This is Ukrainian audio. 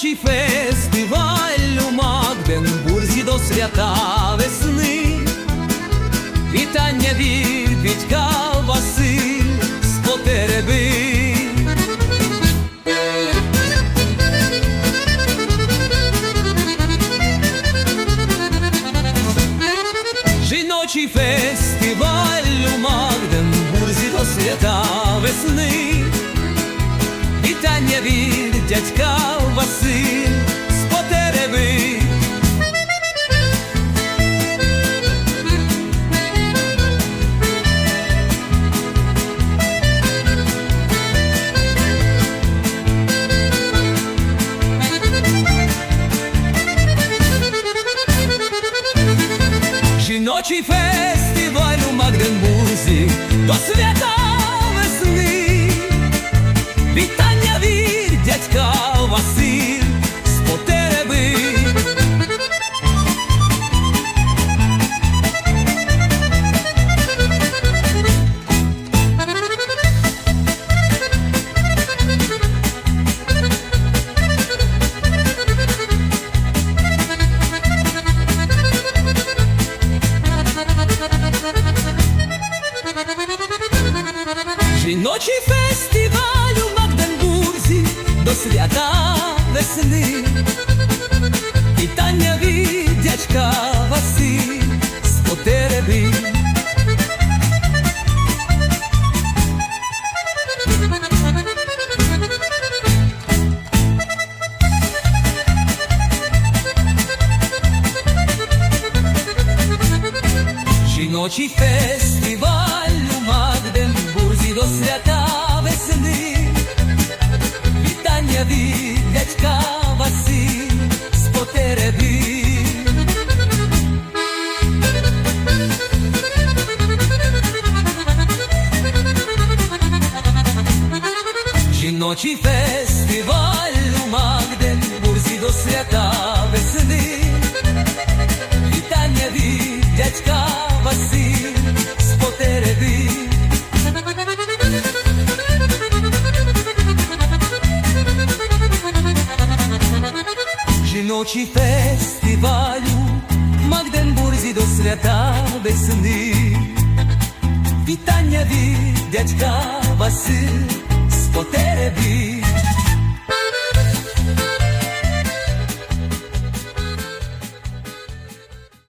Жіночий фестиваль у Магденбурзі до свята весни. Вітання від Вітька Василь з потереби. Жіночий фестиваль у Магденбурзі до свята весни. Вітання від дядька Василь з потереби. Жіночий фестиваль у Магденбурзі Василь з фестиваль свята весни. Вітання від дядька Василь з потереби. Жіночий фестиваль у Магденбурзі до свята весни. Вітання від Жіночий фестиваль у Магденбурзі до свята весни. Вітання від дядька Василь Жіночий фестивалю Магденбурзі до свята весни. Вітання від дядька Василь з.